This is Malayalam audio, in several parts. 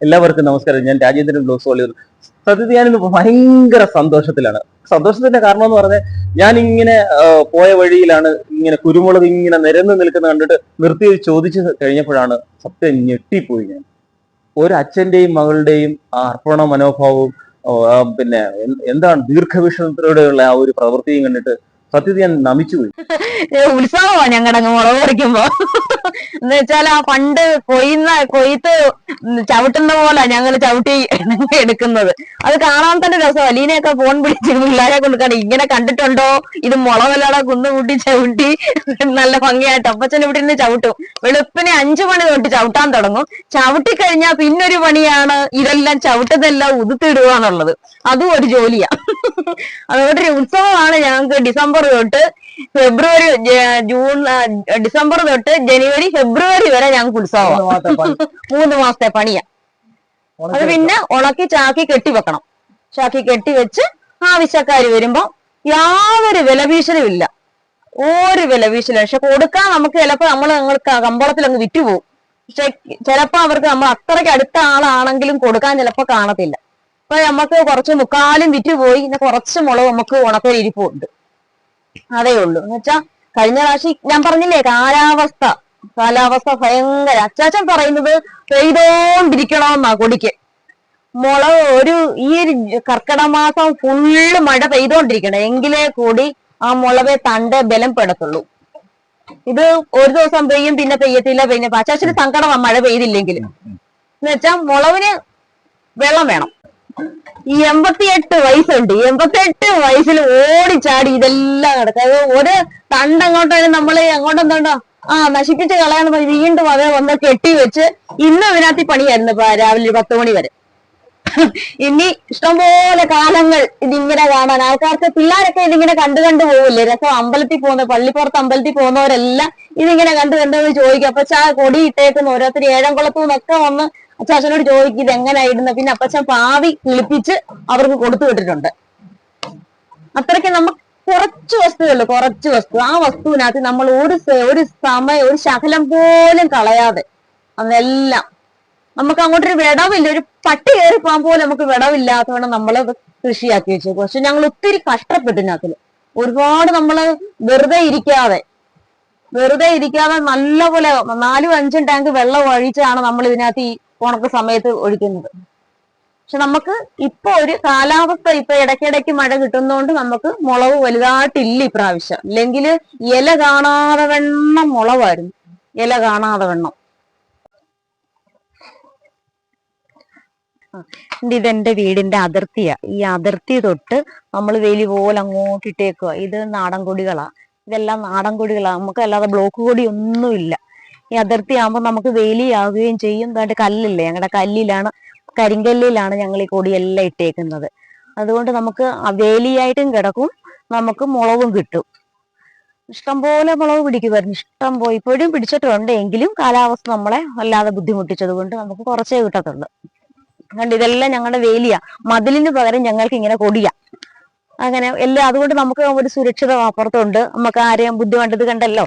എല്ലാവർക്കും നമസ്കാരം. ഞാൻ രാജേന്ദ്രൻ ബ്ലോസ് വള്ളിയൂർ സത്യത്തിൽ ഞാനിന്ന് ഭയങ്കര സന്തോഷത്തിലാണ്. സന്തോഷത്തിന്റെ കാരണം എന്ന് പറഞ്ഞാൽ ഞാൻ ഇങ്ങനെ പോയ വഴിയിലാണ് ഇങ്ങനെ കുരുമുളക് ഇങ്ങനെ നിരന്ന് നിൽക്കുന്ന കണ്ടിട്ട് നിർത്തി ചോദിച്ചു കഴിഞ്ഞപ്പോഴാണ് സത്യം ഞെട്ടിപ്പോയി ഞാൻ. ഒരു അച്ഛന്റെയും മകളുടെയും അർപ്പണ മനോഭാവവും പിന്നെ എന്താണ് ദീർഘവീക്ഷണത്തിലൂടെയുള്ള ആ ഒരു പ്രവൃത്തിയും കണ്ടിട്ട് സത്യത്തിൽ ഞാൻ നമിച്ചുപോയി ഉത്സവമാണ് ഞങ്ങളുടെ അങ്ങ് മുളക് പറിക്കുമ്പോ. എന്ന് വെച്ചാൽ ആ പണ്ട് കൊയ്യുന്ന കൊയ്ത്ത് ചവിട്ടുന്ന പോലെ ഞങ്ങൾ ചവിട്ടി എടുക്കുന്നത്. അത് കാണാൻ തന്നെ രസം അലീനയൊക്കെ ഫോൺ പിടിച്ച് പിള്ളേരെ കൊണ്ട് കാണും ഇങ്ങനെ കണ്ടിട്ടുണ്ടോ? ഇത് മുളകല്ലാടെ കുന്നുകൂട്ടി ചവിട്ടി. നല്ല ഭംഗിയായിട്ട് അപ്പച്ചൻ ഇവിടെ നിന്ന് ചവിട്ടും. വെളുപ്പിനെ അഞ്ചു മണി തൊട്ട് ചവിട്ടാൻ തുടങ്ങും. ചവിട്ടി കഴിഞ്ഞാൽ പിന്നൊരു പണിയാണ് ഇതെല്ലാം ചവിട്ടതെല്ലാം ഉതുത്തിടുക എന്നുള്ളത്. അതും ഒരു ജോലിയാ. അതുകൊണ്ടൊരു ഉത്സവമാണ് ഞങ്ങൾക്ക് ഡിസംബർ തൊട്ട് ഫെബ്രുവരി ജൂൺ ഡിസംബർ തൊട്ട് ജനുവരി ഫെബ്രുവരി വരെ ഞങ്ങൾക്ക് ഉത്സവമാണ്. മൂന്ന് മാസത്തെ പണിയാ. അത് പിന്നെ ഉണക്കി ചാക്കി കെട്ടി വെക്കണം. ചാക്കി കെട്ടി വെച്ച് ആവശ്യക്കാര് വരുമ്പോ യാതൊരു വിലഭീഷണും ഇല്ല. ഒരു വിലഭീഷണി പക്ഷെ കൊടുക്കാൻ നമുക്ക് ചിലപ്പോ നമ്മൾ ഞങ്ങൾക്ക് കമ്പോളത്തിൽ അങ്ങ് വിറ്റുപോകും പക്ഷെ ചിലപ്പോ അവർക്ക് നമ്മൾ അത്രയ്ക്ക് അടുത്ത ആളാണെങ്കിലും കൊടുക്കാൻ ചിലപ്പോ കാണത്തില്ല. അപ്പൊ നമുക്ക് കുറച്ച് മുക്കാലും വിറ്റുപോയി പിന്നെ കുറച്ച് മുളക് നമുക്ക് ഉണക്കയിൽ ഇരിപ്പുണ്ട്. അതേ ഉള്ളൂ എന്ന് വെച്ചാ കഴിഞ്ഞ പ്രാവശ്യം ഞാൻ പറഞ്ഞില്ലേ കാലാവസ്ഥ. കാലാവസ്ഥ ഭയങ്കര അച്ചാച്ചൻ പറയുന്നത് പെയ്തോണ്ടിരിക്കണമെന്നാ കൊടിക്ക്. മുള ഒരു ഈ ഒരു കർക്കിടക മാസം ഫുള്ള് മഴ പെയ്തോണ്ടിരിക്കണം. എങ്കിലേ കൂടി ആ മുളവെ തണ്ട് ബലം പെടത്തുള്ളൂ. ഇത് ഒരു ദിവസം പെയ്യും പിന്നെ പെയ്യത്തില്ല പിന്നെ അച്ചാച്ചന് സങ്കടമാണ് മഴ പെയ്തില്ലെങ്കിൽ എന്ന് വെച്ചാ മുളവിന് വെള്ളം വേണം. ഈ എൺപത്തിയെട്ട് വയസ്സുണ്ട്. എൺപത്തിയെട്ട് വയസ്സിൽ ഓടിച്ചാടി ഇതെല്ലാം നടക്കുക അത് ഒരു തണ്ട് അങ്ങോട്ട് നമ്മൾ അങ്ങോട്ടും തണ്ടോ ആ നശിപ്പിച്ച് കളയാന്ന് പറഞ്ഞ് വീണ്ടും അവരെ വന്ന് കെട്ടി വെച്ച് ഇന്നും ഇതിനകത്ത് പണിയായിരുന്നു രാവിലെ പത്ത് മണി വരെ. ഇനി ഇഷ്ടംപോലെ കാലങ്ങൾ ഇതിങ്ങനെ കാണാൻ. ആൾക്കാർക്ക് പിള്ളേരൊക്കെ ഇതിങ്ങനെ കണ്ടു കണ്ടു പോകില്ലേ രസം അമ്പലത്തിൽ പോകുന്ന പള്ളിപ്പുറത്ത് അമ്പലത്തിൽ പോകുന്നവരെല്ലാം ഇതിങ്ങനെ കണ്ടു കണ്ടു ചോദിക്കും. അപ്പൊ ചാ കൊടി ഇട്ടേക്കുന്ന ഓരോരുത്തർ ഏഴംകുളത്തു നിന്നൊക്കെ വന്ന് അച്ചാച്ചനോട് ചോദിക്കും ഇത് എങ്ങനെയായിരുന്നു പിന്നെ അപ്പച്ചൻ പാവി കിളിപ്പിച്ച് അവർക്ക് കൊടുത്തു വിട്ടിട്ടുണ്ട്. അത്രയ്ക്ക് നമുക്ക് കുറച്ച് വസ്തുവല്ലോ കുറച്ച് വസ്തു. ആ വസ്തുവിനകത്ത് നമ്മൾ ഒരു ഒരു സമയം ഒരു ശകലം പോലും കളയാതെ അതെല്ലാം നമുക്ക് അങ്ങോട്ടൊരു വിടവില്ല. ഒരു പട്ടി കയറി പോകാൻ പോലും നമുക്ക് വിടവില്ലാത്തതുകൊണ്ട് നമ്മൾ ഇത് കൃഷിയാക്കി വെച്ചു പക്ഷെ ഞങ്ങൾ ഒത്തിരി കഷ്ടപ്പെട്ടിനകത്തിൽ ഒരുപാട് നമ്മൾ വെറുതെ ഇരിക്കാതെ വെറുതെ ഇരിക്കാതെ നല്ലപോലെ നാലും അഞ്ചും ടാങ്ക് വെള്ളം ഒഴിച്ചാണ് നമ്മൾ ഇതിനകത്ത് ഈ ഉണക്ക സമയത്ത് ഒഴിക്കുന്നത്. പക്ഷെ നമുക്ക് ഇപ്പൊ ഒരു കാലാവസ്ഥ ഇപ്പൊ ഇടയ്ക്കിടയ്ക്ക് മഴ കിട്ടുന്നതുകൊണ്ട് നമുക്ക് മുളവ് വലുതായിട്ടില്ല ഇപ്രാവശ്യം. ഇല്ലെങ്കിൽ ഇല കാണാതെ വെണ്ണം മുളവായിരുന്നു ഇല കാണാതെ വെണ്ണം. ഇതെന്റെ വീടിന്റെ അതിർത്തിയാ. ഈ അതിർത്തി തൊട്ട് നമ്മൾ വേലി പോലെ അങ്ങോട്ട് ഇട്ടേക്കുക ഇത് നാടൻ കൊടികളാ. ഇതെല്ലാം നാടൻ കൊടികളാ. നമുക്ക് അല്ലാതെ ബ്ലോക്ക് കൊടി ഒന്നുമില്ല. ഈ അതിർത്തി ആകുമ്പോൾ നമുക്ക് വേലിയാവുകയും ചെയ്യും. ദാണ്ട് കല്ലില്ലേ? ഞങ്ങളുടെ കല്ലിലാണ് കരിങ്കല്ലിലാണ് ഞങ്ങൾ ഈ കൊടിയെല്ലാം ഇട്ടേക്കുന്നത്. അതുകൊണ്ട് നമുക്ക് വേലിയായിട്ടും കിടക്കും നമുക്ക് മുളകും കിട്ടും. ഇഷ്ടംപോലെ മുളക് പിടിക്കുമായിരുന്നു ഇഷ്ടം പോയി ഇപ്പോഴും പിടിച്ചിട്ടുണ്ട്. എങ്കിലും കാലാവസ്ഥ നമ്മളെ വല്ലാതെ ബുദ്ധിമുട്ടിച്ചത് കൊണ്ട് നമുക്ക് കുറച്ചേ കിട്ടത്തുള്ളൂ. കണ്ട് ഇതെല്ലാം ഞങ്ങളുടെ വേലിയാ. മതിലിന് പകരം ഞങ്ങൾക്ക് ഇങ്ങനെ കൊടിയാ. അങ്ങനെ എല്ലാം അതുകൊണ്ട് നമുക്ക് ഒരു സുരക്ഷിത അപ്പുറത്തുണ്ട്. നമുക്ക് ആരെയും ബുദ്ധിമുട്ടത് കണ്ടല്ലോ?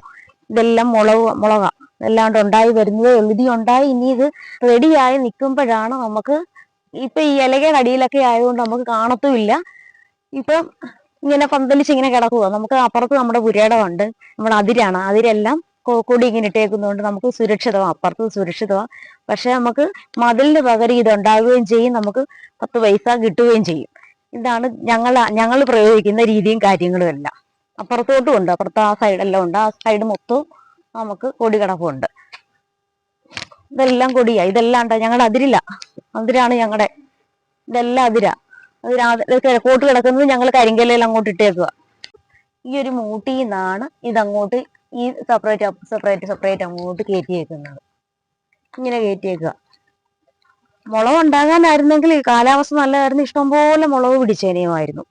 ഇതെല്ലാം മുളക് മുളകാ. എല്ലാം ഉണ്ടായി വരുന്നതേ ഇത് ഉണ്ടായി ഇനി ഇത് റെഡിയായി നിൽക്കുമ്പോഴാണ് നമുക്ക് ഇപ്പൊ ഈ ഇലകയുടെ അടിയിലൊക്കെ ആയതുകൊണ്ട് നമുക്ക് കാണത്തുമില്ല. ഇപ്പം ഇങ്ങനെ പന്തലിച്ച് ഇങ്ങനെ കിടക്കുക നമുക്ക് അപ്പുറത്ത് നമ്മുടെ പുരേടമുണ്ട് നമ്മുടെ അതിരാണ്. അതിരെല്ലാം കൊടി ഇങ്ങനെ ഇട്ടേക്കുന്നതുകൊണ്ട് നമുക്ക് സുരക്ഷിതമാണ് അപ്പുറത്ത് സുരക്ഷിതമാണ് പക്ഷെ നമുക്ക് മതിലിന് പകരം ഇത് ഉണ്ടാവുകയും ചെയ്യും. നമുക്ക് പത്ത് പൈസ കിട്ടുകയും ചെയ്യും. ഇതാണ് ഞങ്ങൾ ഞങ്ങൾ പ്രയോഗിക്കുന്ന രീതിയും കാര്യങ്ങളും എല്ലാം. അപ്പുറത്തോട്ടും ഉണ്ട്. അപ്പുറത്ത് ആ സൈഡെല്ലാം ഉണ്ട്. ആ സൈഡ് മൊത്തവും നമുക്ക് കൊടി കിടപ്പുണ്ട്. ഇതെല്ലാം കൊടിയാ. ഇതെല്ലാം ഞങ്ങളുടെ അതിരില്ല അതിരാണ് ഞങ്ങളുടെ ഇതെല്ലാം അതിരാ. അതിരാ കോട്ട് കിഴക്കോട്ട് കിടക്കുന്നത് ഞങ്ങൾ കരിങ്കല്ലയിൽ അങ്ങോട്ട് ഇട്ടേക്കുക ഈ ഒരു മൂട്ടിൽ നിന്നാണ് ഇതങ്ങോട്ട് ഈ സെപ്പറേറ്റ് സെപ്പറേറ്റ് സെപ്പറേറ്റ് അങ്ങോട്ട് കയറ്റിയേക്കുന്നത് ഇങ്ങനെ കയറ്റിയേക്കുക മുളക് ഉണ്ടാകാനായിരുന്നെങ്കിൽ കാലാവസ്ഥ നല്ലതായിരുന്നു. ഇഷ്ടംപോലെ മുളക് പിടിച്ചേനെയുമായിരുന്നു.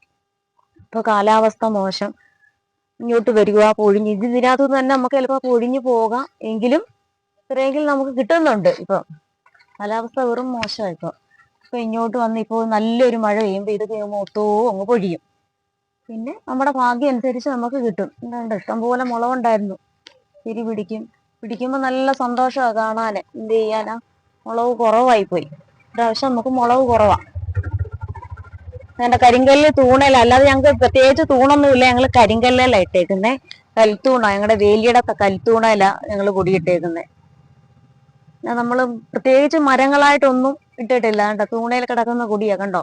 ഇപ്പൊ കാലാവസ്ഥ മോശം. ഇങ്ങോട്ട് വരിക പൊഴിഞ്ഞ്. ഇത് നിന്ന് തന്നെ നമുക്ക് ചിലപ്പോൾ പൊഴിഞ്ഞു പോകാം. എങ്കിലും ഇത്രയെങ്കിലും നമുക്ക് കിട്ടുന്നുണ്ട് ഇപ്പൊ. കാലാവസ്ഥ വെറും മോശമായി ഇപ്പൊ. ഇപ്പൊ ഇങ്ങോട്ട് വന്ന് ഇപ്പോൾ നല്ലൊരു മഴ പെയ്യുമ്പോൾ ഇത് മൊത്തവും അങ്ങ് പൊഴിയും. പിന്നെ നമ്മുടെ ഭാഗ്യം അനുസരിച്ച് നമുക്ക് കിട്ടും. എന്താണ്ട് ഇഷ്ടംപോലെ മുളവുണ്ടായിരുന്നു തിരി പിടിക്കും. പിടിക്കുമ്പോൾ നല്ല സന്തോഷമാണ് കാണാൻ എന്ത് ചെയ്യാനാ? മുളവ് കുറവായി പോയി ഇപ്രാവശ്യം നമുക്ക് മുളവ് കുറവാ. അങ്ങനെ കരിങ്കല്ല് തൂണല്ല. അല്ലാതെ ഞങ്ങൾക്ക് പ്രത്യേകിച്ച് തൂണൊന്നുമില്ല. ഞങ്ങൾ കരിങ്കല്ലല്ല ഇട്ടേക്കുന്നേ. കൽത്തൂണ. ഞങ്ങളുടെ വേലിയുടെ കൽത്തൂണല്ല ഞങ്ങൾ കുടിയിട്ടേക്കുന്നേ നമ്മൾ പ്രത്യേകിച്ച് മരങ്ങളായിട്ടൊന്നും ഇട്ടിട്ടില്ല. കണ്ടോ? തൂണയിൽ കിടക്കുന്ന കുടിയാ കണ്ടോ?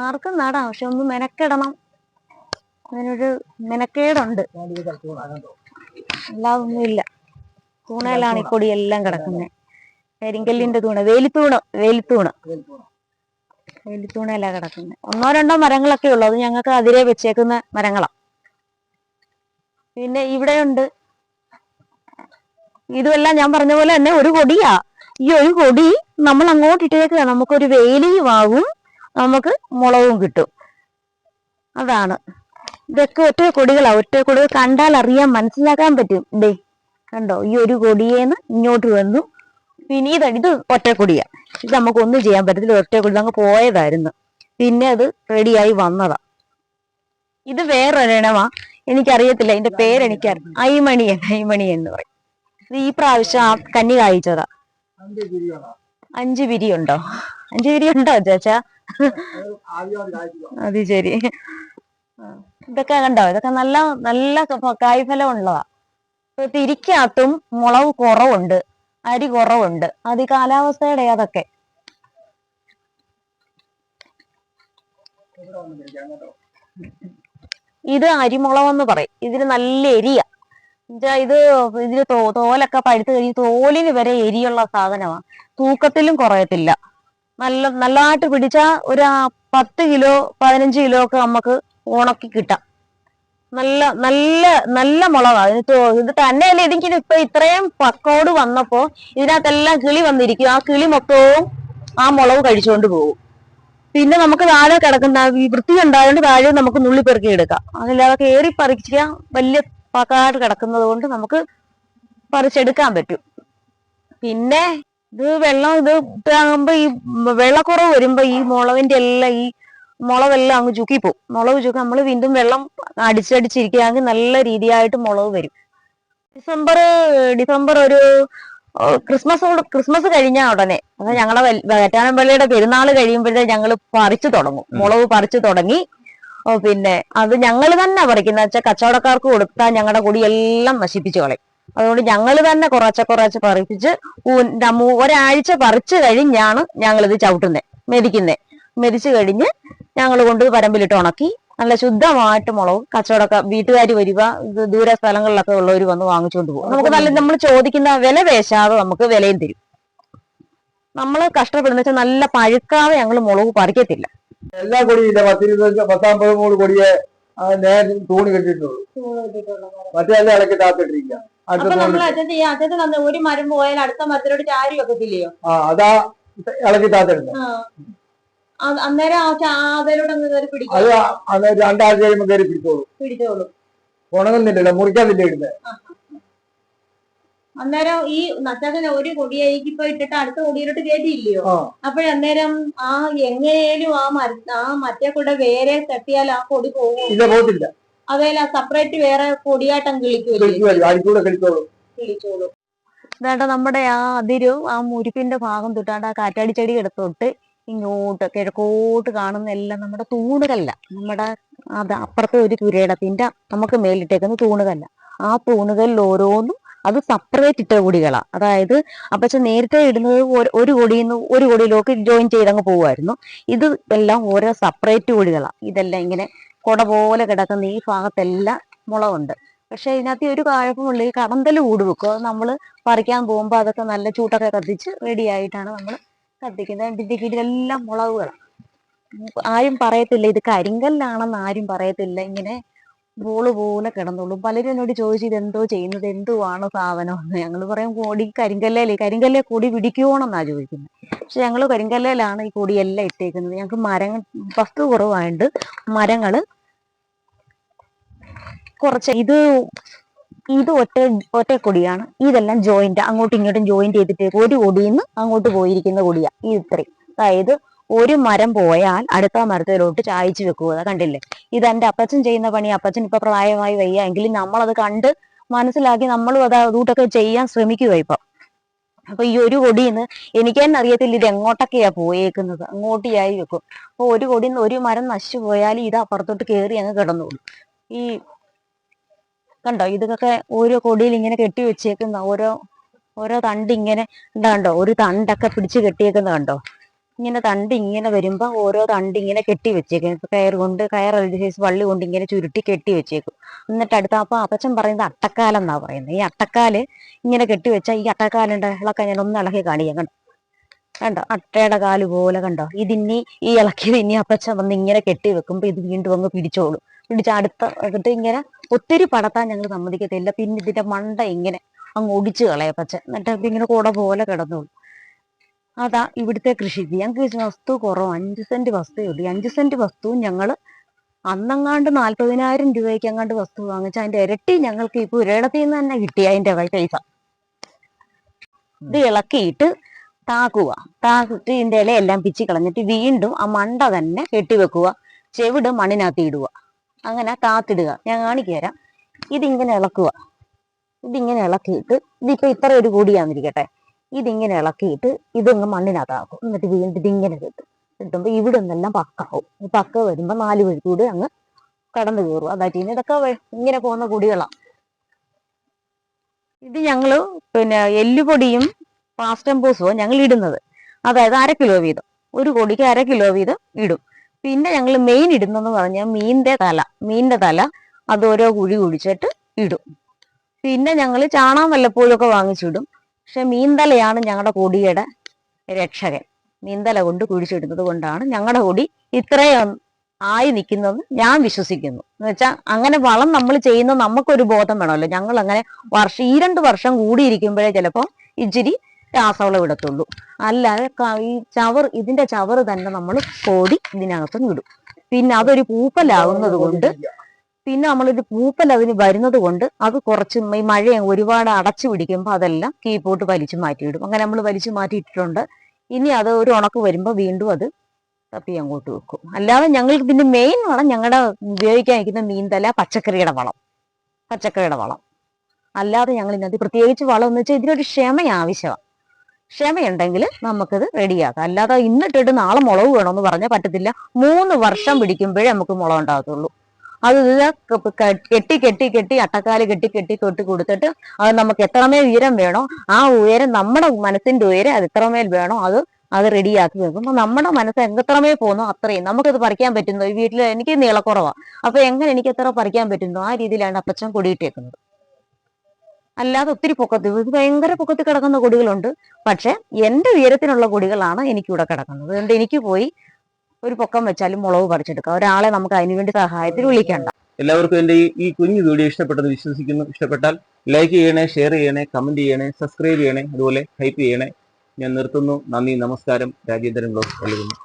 ആർക്കും നടാം. പക്ഷെ ഒന്ന് മെനക്കെടണം. അതിനൊരു മെനക്കേടുണ്ട്. അല്ലാതെ ഇല്ല. തൂണയിലാണ് ഈ കൊടിയെല്ലാം കിടക്കുന്നത് കരിങ്കല്ലിന്റെ തൂണ്. വേലിത്തൂണ്. വേലിത്തൂണ്. വേലിത്തൂണല്ല കിടക്കുന്നത് ഒന്നോ രണ്ടോ മരങ്ങളൊക്കെ ഉള്ളൂ. അത് ഞങ്ങൾക്ക് അതിരെ വെച്ചേക്കുന്ന മരങ്ങളാ. പിന്നെ ഇവിടെയുണ്ട്. ഇതുമെല്ലാം ഞാൻ പറഞ്ഞ പോലെ തന്നെ ഒരു കൊടിയാ. ഈ ഒരു കൊടി നമ്മൾ അങ്ങോട്ട് ഇട്ടേക്കുക നമുക്കൊരു ആവും. നമുക്ക് മുളകും കിട്ടും. അതാണ്. ഇതൊക്കെ ഒറ്റ കൊടികളാ. ഒറ്റ കൊടികൾ കണ്ടാൽ അറിയാൻ മനസ്സിലാക്കാൻ പറ്റും. ഡേ കണ്ടോ? ഈ ഒരു കൊടിയേന്ന് ഇങ്ങോട്ട് വന്നു. പിന്നെ ഇത് ഒറ്റ കൊടിയാ ഇത് നമുക്ക് ഒന്നും ചെയ്യാൻ പറ്റത്തില്ല. ഒറ്റ കൊണ്ട് അങ്ങ് പോയതായിരുന്നു. പിന്നെ അത് റെഡിയായി വന്നതാ. ഇത് വേറൊരെണ്ണമാ എനിക്കറിയത്തില്ല. ഇതിന്റെ പേരെനിക്കറിയാം ഐമണിയൻ ഐമണിയൻ എന്ന് പറയും. ഇത് ഈ പ്രാവശ്യം ആ കന്നി കായ്ച്ചതാ. അഞ്ചു പിരി ഉണ്ടോ അഞ്ചു പിരി വിരി ഉണ്ടോ ചേച്ചാ? അത് ശരി. ഇതൊക്കെ കണ്ടോ? ഇതൊക്കെ നല്ല നല്ല കായ്ഫലം ഉള്ളതാ. തിരിക്കകത്തും മുളവ് കുറവുണ്ട്. അരി കുറവുണ്ട്. അത് ഈ കാലാവസ്ഥയുടെ അതൊക്കെ. ഇത് അരിമുളകെന്ന് പറയും. ഇതിന് നല്ല എരിയ. ഇത് ഇതിന് തോലൊക്കെ പഴുത്ത് കഴിഞ്ഞ് തോലിന് വരെ എരിയുള്ള സാധനമാണ് തൂക്കത്തിലും കുറയത്തില്ല. നല്ല നല്ലതായിട്ട് പിടിച്ചാ ഒരു പത്ത് കിലോ പതിനഞ്ച് കിലോ ഒക്കെ നമുക്ക് ഉണക്കി കിട്ടാം. നല്ല നല്ല നല്ല മുളകാണ് ഇത് ഇത് തന്നെയല്ല ഇതിങ്ങനെ ഇപ്പൊ ഇത്രയും പക്കോട് വന്നപ്പോ ഇതിനകത്തെല്ലാം കിളി വന്നിരിക്കും. ആ കിളി മൊത്തവും ആ മുളക് കഴിച്ചുകൊണ്ട് പോകും. പിന്നെ നമുക്ക് താഴെ കിടക്കുന്ന വൃത്തി ഉണ്ടായതുകൊണ്ട് താഴെ നമുക്ക് നുള്ളി പെറുക്കി എടുക്കാം. അതില്ലാതെ കയറി പറിക്കുക വലിയ പാക്കാട് കിടക്കുന്നത് കൊണ്ട് നമുക്ക് പറിച്ചെടുക്കാൻ പറ്റും. പിന്നെ ഇത് വെള്ളം ഇത് ഇട്ടാകുമ്പോ ഈ വെള്ളക്കുറവ് വരുമ്പോ ഈ മുളകിന്റെ എല്ലാം ഈ മുളകെല്ലാം അങ്ങ് ചുക്കിപ്പോവും. മുളക് ചുക്കി നമ്മൾ വീണ്ടും വെള്ളം അടിച്ചടിച്ചിരിക്കുകയാണെങ്കിൽ നല്ല രീതിയായിട്ട് മുളക് വരും. ഡിസംബർ ഡിസംബർ ഒരു ക്രിസ്മസ് കൂടെ- ക്രിസ്മസ് കഴിഞ്ഞാ ഉടനെ. അപ്പൊ ഞങ്ങളെ വേറ്റാനം പള്ളിയുടെ പെരുന്നാൾ കഴിയുമ്പോഴേ ഞങ്ങൾ പറിച്ചു തുടങ്ങും. മുളക് പറിച്ചു തുടങ്ങി. ഓ, പിന്നെ അത് ഞങ്ങൾ തന്നെ പറിക്കുന്ന വെച്ചാൽ കച്ചവടക്കാർക്ക് കൊടുത്താൽ ഞങ്ങളുടെ എല്ലാം നശിപ്പിച്ചു കളയും. അതുകൊണ്ട് ഞങ്ങൾ തന്നെ കുറച്ച് കുറച്ച് പറിപ്പിച്ച് ഒരാഴ്ച പറിച്ചു കഴിഞ്ഞാണ് ഞങ്ങളിത് ചവിട്ടുന്നത് മെതിക്കുന്നത് മെതിച്ചു കഴിഞ്ഞ് ഞങ്ങൾ കൊണ്ട് പരമ്പിലിട്ട് ഉണക്കി. നല്ല ശുദ്ധമായിട്ട് മുളക് കച്ചവടക്കാർ വീട്ടുകാർ വരിക ദൂര സ്ഥലങ്ങളിലൊക്കെ ഉള്ളവർ വന്ന് വാങ്ങിച്ചുകൊണ്ട് പോകും. നമുക്ക് നല്ല നമ്മൾ ചോദിക്കുന്ന വില വേശാതെ നമുക്ക് വിലയും തരും. നമ്മൾ കഷ്ടപ്പെടുന്ന വെച്ചാൽ നല്ല പഴുക്കാതെ ഞങ്ങൾ മുളക് പറിക്കത്തില്ല. എല്ലാ കൊടിയില്ല പത്തിരുപത് പത്താമ്പത് മൂന്ന് കൊടിയെ നേരെ തൂണ് കെട്ടിയിട്ടുള്ളൂ. മറ്റേ എല്ലാം ഇളക്കി താത്തിട്ടിരിക്കുക അടുത്ത അപ്പൊ നമ്മൾ അച്ഛൻ ഈ അച്ഛൻ തന്നെ ഒരു മരം പോയാൽ അടുത്ത മരത്തിലോട്ട് ചാരി വെക്കത്തില്ലയോ? ആ അതാ ഇളക്കി താത്തിടുന്നത് അന്നേരം അത് രണ്ടാഴ്ച കഴിയുമ്പോ കയറി പിടിച്ചോളൂ. പിടിച്ചോളൂ. ഉണങ്ങുന്നില്ലല്ലോ മുറിക്കാതില്ല ഇടുന്നത് അന്നേരം ഈ നച്ചാക്കന് ഒരു കൊടിയായിക്ക് ഇപ്പൊ ഇട്ടിട്ട് അടുത്ത കൊടിയിലോട്ട് കയറ്റിയില്ലയോ? അപ്പോഴന്നേരം ആ എങ്ങനെയാലും ആ മര ആ മറ്റേ കൂടെ വേറെ തട്ടിയാൽ ആ കൊടി പോകും. അതേല സെപ്പറേറ്റ് വേറെ കൊടിയാട്ടം കിളിക്കുമല്ലോ കിളിച്ചോളൂ. നമ്മുടെ ആ അതിരു ആ മുരിപ്പിന്റെ ഭാഗം തൊട്ടാണ്ട് ആ കാറ്റാടിച്ചെടി എടുത്തോട്ട് ഇങ്ങോട്ട് കിഴക്കോട്ട് കാണുന്ന എല്ലാം നമ്മുടെ തൂണുകല്ല നമ്മുടെ അത് അപ്പുറത്തെ ഒരു കുരയിടത്തിന്റെ നമുക്ക് മേലിട്ടേക്കുന്ന തൂണുകല്ല ആ തൂണുകളിൽ ഓരോന്നും അത് സെപ്പറേറ്റ് ഇട്ട കൊടികളാണ് അതായത് അപ്പച്ച നേരത്തെ ഇടുന്നത് ഒരു- കൊടിയിൽ നിന്ന് ഒരു കൊടിയിലേക്ക് ജോയിൻ ചെയ്തങ്ങ് പോവുമായിരുന്നു. ഇത് എല്ലാം ഓരോ സെപ്പറേറ്റ് കൊടികളാണ് ഇതെല്ലാം ഇങ്ങനെ കുട പോലെ കിടക്കുന്ന ഈ ഭാഗത്തെല്ലാം മുളകുണ്ട് പക്ഷെ ഇതിനകത്ത് ഒരു കാഴപ്പമുള്ളിൽ കടന്തൽ കൂട്. വെക്കും അത് നമ്മൾ പറിക്കാൻ പോകുമ്പോൾ അതൊക്കെ നല്ല ചൂട്ടൊക്കെ കത്തിച്ച് റെഡിയായിട്ടാണ് നമ്മൾ കത്തിക്കുന്നത്. ഇതിന്റെ കീഴിലെല്ലാം മുളകുകളാണ് ആരും പറയത്തില്ല ഇത് കരിങ്കല്ലാണെന്ന് ആരും പറയത്തില്ല. ഇങ്ങനെ ബോൾ പോലെ കിടന്നുള്ളൂ പലരും എന്നോട് ചോദിച്ചു ഇത് എന്തോ ചെയ്യുന്നത്? എന്തുവാണ് സാധനം? എന്ന് ഞങ്ങൾ പറയും കൊടി കരിങ്കല്ലേ കരിങ്കല്ലേ കൊടി പിടിക്കുവോണെന്നാ ചോദിക്കുന്നത് പക്ഷെ ഞങ്ങൾ കരിങ്കല്ലേലാണ് ഈ കൊടിയെല്ലാം ഇട്ടേക്കുന്നത്. ഞങ്ങൾക്ക് മരങ്ങൾ വസ്തു കുറവായതുകൊണ്ട് മരങ്ങൾ കുറച്ച് ഇത് ഇത് ഒറ്റ ഒറ്റ കൊടിയാണ്. ഇതെല്ലാം ജോയിന്റ് അങ്ങോട്ടും ഇങ്ങോട്ടും ജോയിന്റ് ചെയ്തിട്ട് ഒരു കൊടിയിൽ നിന്ന് അങ്ങോട്ട് പോയിരിക്കുന്ന കൊടിയാ. ഈ ഇത്രയും. അതായത് ഒരു മരം പോയാൽ അടുത്ത മരത്തിലോട്ട് ചായച്ചു വെക്കുക. കണ്ടില്ലേ? ഇത് എന്റെ അപ്പച്ചൻ ചെയ്യുന്ന പണി. അപ്പച്ചൻ ഇപ്പൊ പ്രായമായി വയ്യ. എങ്കിലും നമ്മളത് കണ്ട് മനസ്സിലാക്കി നമ്മളും അത് അതുകൂട്ടൊക്കെ ചെയ്യാൻ ശ്രമിക്കുക ഇപ്പൊ. അപ്പൊ ഈ ഒരു കൊടിന്ന് എനിക്ക് തന്നെ അറിയത്തില്ല ഇത് എങ്ങോട്ടൊക്കെയാ പോയേക്കുന്നത്. അങ്ങോട്ടിയായി വെക്കും. അപ്പൊ ഒരു കൊടിന്ന് ഒരു മരം നശിച്ചു പോയാൽ ഇത് അപ്പുറത്തോട്ട് കയറി അങ്ങ് കിടന്നു ഈ കണ്ടോ? ഇതൊക്കെ ഓരോ കൊടിയിൽ ഇങ്ങനെ കെട്ടി വെച്ചേക്കുന്ന ഓരോ ഓരോ തണ്ട് ഇങ്ങനെ കണ്ടോ ഒരു തണ്ടൊക്കെ പിടിച്ച് കെട്ടിയേക്കുന്ന കണ്ടോ? ഇങ്ങനെ തണ്ട് ഇങ്ങനെ വരുമ്പോ ഓരോ തണ്ട് ഇങ്ങനെ കെട്ടി വെച്ചേക്കും. ഇപ്പൊ കയർ കൊണ്ട് കയർ സൈസ് വള്ളി കൊണ്ട് ഇങ്ങനെ ചുരുട്ടി കെട്ടി വെച്ചേക്കും. എന്നിട്ട് അടുത്ത അപ്പൊ അപ്പച്ചൻ പറയുന്നത് അട്ടക്കാലം എന്നാ പറയുന്നത്. ഈ അട്ടക്കാൽ ഇങ്ങനെ കെട്ടി വെച്ചാൽ ഈ അട്ടക്കാലിന്റെ ഇളക്ക ഞാൻ ഒന്ന് ഇളക്കി കാണിക്കാം കണ്ടോ? കണ്ടോ? അട്ടയുടെ കാൽ പോലെ കണ്ടോ? ഇതിനി ഈ ഇളക്കിയത് ഇനി അപ്പച്ചൻ വന്ന് ഇങ്ങനെ കെട്ടി വെക്കുമ്പോ ഇത് വീണ്ടും അങ്ങ് പിടിച്ചോളും. പിടിച്ച് അടുത്ത എന്നിട്ട് ഇങ്ങനെ ഒത്തിരി പടത്താൻ ഞങ്ങൾ സമ്മതിക്കത്തില്ല. പിന്നെ ഇതിന്റെ മണ്ട ഇങ്ങനെ അങ്ങ് ഒടിച്ചു കളയപ്പച്ച എന്നിട്ട് ഇങ്ങനെ കൂട പോലെ കിടന്നോളൂ. അതാ ഇവിടുത്തെ കൃഷി. ഞങ്ങൾക്ക് വസ്തു കുറവ്. അഞ്ച് സെന്റ് വസ്തു ഉള്ളൂ. അഞ്ച് സെന്റ് വസ്തുവും ഞങ്ങൾ അന്നങ്ങാണ്ട് നാല്പതിനായിരം രൂപയ്ക്ക് അങ്ങാണ്ട് വസ്തു വാങ്ങിച്ച അതിന്റെ ഇരട്ടി ഞങ്ങൾക്ക് ഇപ്പൊ പുരയിടത്തിൽ നിന്ന് തന്നെ കിട്ടി അതിന്റെ പൈസ. ഇത് ഇളക്കിയിട്ട് താക്കുക താക്കിട്ട് ഇതിന്റെ എല്ലാം പിച്ചി കളഞ്ഞിട്ട് വീണ്ടും ആ മണ്ട തന്നെ കെട്ടിവെക്കുക ചെവിട് മണ്ണിനകത്ത് ഇടുക അങ്ങനെ താത്തിടുക ഞാൻ കാണിച്ചു തരാം. ഇതിങ്ങനെ ഇളക്കുക. ഇതിങ്ങനെ ഇളക്കിയിട്ട് ഇതിപ്പോ ഇത്ര ഒരു കൂടിയാന്നിരിക്കട്ടെ ഇതിങ്ങനെ ഇളക്കിയിട്ട് ഇതങ്ങ് മണ്ണിനകത്താക്കും. എന്നിട്ട് വീണ്ടും ഇതിങ്ങനെ കിട്ടും. കിട്ടുമ്പോ ഇവിടെ നിന്നെല്ലാം പക്കാവും. ഈ പക്ക വരുമ്പോ നാല് വഴി കൂടി അങ്ങ് കടന്നു കയറും. അതായിട്ട് ഇനി ഇതൊക്കെ ഇങ്ങനെ പോകുന്ന കുടികളാണ് ഇത് ഞങ്ങൾ പിന്നെ എല്ലുപൊടിയും പാസ്റ്റംബൂസും ഞങ്ങൾ ഇടുന്നത് അതായത് അര കിലോ വീതം. ഒരു കൊടിക്ക് അര കിലോ വീതം ഇടും. പിന്നെ ഞങ്ങൾ മെയിൻ ഇടുന്നതെന്ന് പറഞ്ഞാൽ മീനിന്റെ തല. മീനിന്റെ തല അത് ഓരോ കുഴി കുഴിച്ചിട്ട് ഇടും. പിന്നെ ഞങ്ങൾ ചാണകം വല്ലപ്പോഴും ഒക്കെ വാങ്ങിച്ചിടും. പക്ഷെ മീൻതലയാണ് ഞങ്ങളുടെ കൊടിയുടെ രക്ഷകൻ. മീൻതല കൊണ്ട് കുഴിച്ചിടുന്നത് കൊണ്ടാണ് ഞങ്ങളുടെ കൊടി ഇത്രയും ആയി നിൽക്കുന്നത് ഞാൻ വിശ്വസിക്കുന്നു. എന്ന് വെച്ചാൽ അങ്ങനെ വളം നമ്മൾ ചെയ്യുന്ന നമുക്കൊരു ബോധം വേണമല്ലോ. ഞങ്ങൾ അങ്ങനെ വർഷം ഈ രണ്ട് വർഷം കൂടിയിരിക്കുമ്പോഴേ ചിലപ്പോൾ ഇച്ചിരി രാസവളം ഇടത്തുള്ളൂ അല്ലാതെ ഈ ചവർ ഇതിന്റെ ചവർ തന്നെ നമ്മൾ കോടി ഇതിനകത്ത് ഇടും. പിന്നെ അതൊരു പൂപ്പലാവുന്നത് കൊണ്ട് പിന്നെ നമ്മളൊരു പൂപ്പൽ അതിന് വരുന്നത് കൊണ്ട് അത് കുറച്ച് ഈ മഴ ഒരുപാട് അടച്ചു പിടിക്കുമ്പോൾ അതെല്ലാം കീപ്പോട്ട് വലിച്ചു മാറ്റിയിടും അങ്ങനെ നമ്മൾ വലിച്ചു മാറ്റിയിട്ടിട്ടുണ്ട് ഇനി അത് ഒരു ഉണക്ക് വരുമ്പോൾ വീണ്ടും അത് തപ്പി അങ്ങോട്ട് വെക്കും. അല്ലാതെ ഞങ്ങൾക്ക് പിന്നെ മെയിൻ വളം ഞങ്ങളുടെ ഉപയോഗിക്കാൻ വയ്ക്കുന്ന മീൻതല പച്ചക്കറിയുടെ വളം. പച്ചക്കറിയുടെ വളം. അല്ലാതെ ഞങ്ങൾ ഇന്നത്തെ പ്രത്യേകിച്ച് വളം എന്ന് വെച്ചാൽ ഇതിനൊരു ക്ഷമ ആവശ്യമാണ് ക്ഷമയുണ്ടെങ്കിൽ നമുക്കത് റെഡിയാക്കാം. അല്ലാതെ ഇന്നിട്ടിട്ട് നാളെ മുളക് വേണമെന്ന് പറഞ്ഞാൽ പറ്റത്തില്ല. മൂന്ന് വർഷം പിടിക്കുമ്പോഴേ നമുക്ക് മുളക് ഉണ്ടാകത്തുള്ളൂ. അത് കെട്ടി കെട്ടി കെട്ടി അട്ടക്കാൽ കെട്ടി കെട്ടി കെട്ടി കൊടുത്തിട്ട് അത് നമുക്ക് എത്രമേൽ ഉയരം വേണോ ആ ഉയരം നമ്മുടെ മനസ്സിന്റെ ഉയരം അത് എത്രമേൽ വേണോ അത് അത് റെഡിയാക്കി വെക്കുമ്പോൾ നമ്മുടെ മനസ്സ് എത്രമേൽ പോകുന്നു അത്രയും നമുക്കത് പറിക്കാൻ പറ്റുന്നു ഈ വീട്ടിൽ എനിക്ക് നീളക്കുറവാണ് അപ്പൊ എങ്ങനെ എനിക്ക് എത്ര പറിക്കാൻ പറ്റുന്നു ആ രീതിയിലാണ് അപ്പച്ചൻ കൊടിയിട്ടേക്കുന്നത് അല്ലാതെ ഒത്തിരി പൊക്കത്ത് ഭയങ്കര പൊക്കത്തി കിടക്കുന്ന കൊടികളുണ്ട്. പക്ഷെ എന്റെ ഉയരത്തിനുള്ള കൊടികളാണ് എനിക്കിവിടെ കിടക്കുന്നത്. അതുകൊണ്ട് എനിക്ക് പോയി ഒരു പൊക്കം വെച്ചാലും മുളക് പറിച്ചെടുക്കാം. ഒരാളെ നമുക്ക് അതിനുവേണ്ടി സഹായത്തിന് വിളിക്കണ്ട. എല്ലാവർക്കും എന്റെ ഈ ഈ കുഞ്ഞു വീഡിയോ ഇഷ്ടപ്പെട്ടെന്ന് വിശ്വസിക്കുന്നു. ഇഷ്ടപ്പെട്ടാൽ ലൈക്ക് ചെയ്യണേ ഷെയർ ചെയ്യണേ കമന്റ് ചെയ്യണേ സബ്സ്ക്രൈബ് ചെയ്യണേ അതുപോലെ ഹൈപ്പ് ചെയ്യണേ. ഞാൻ നിർത്തുന്നു. നന്ദി നമസ്കാരം. രാജേന്ദ്രൻ ബ്ലോഗ് നൽകുന്നു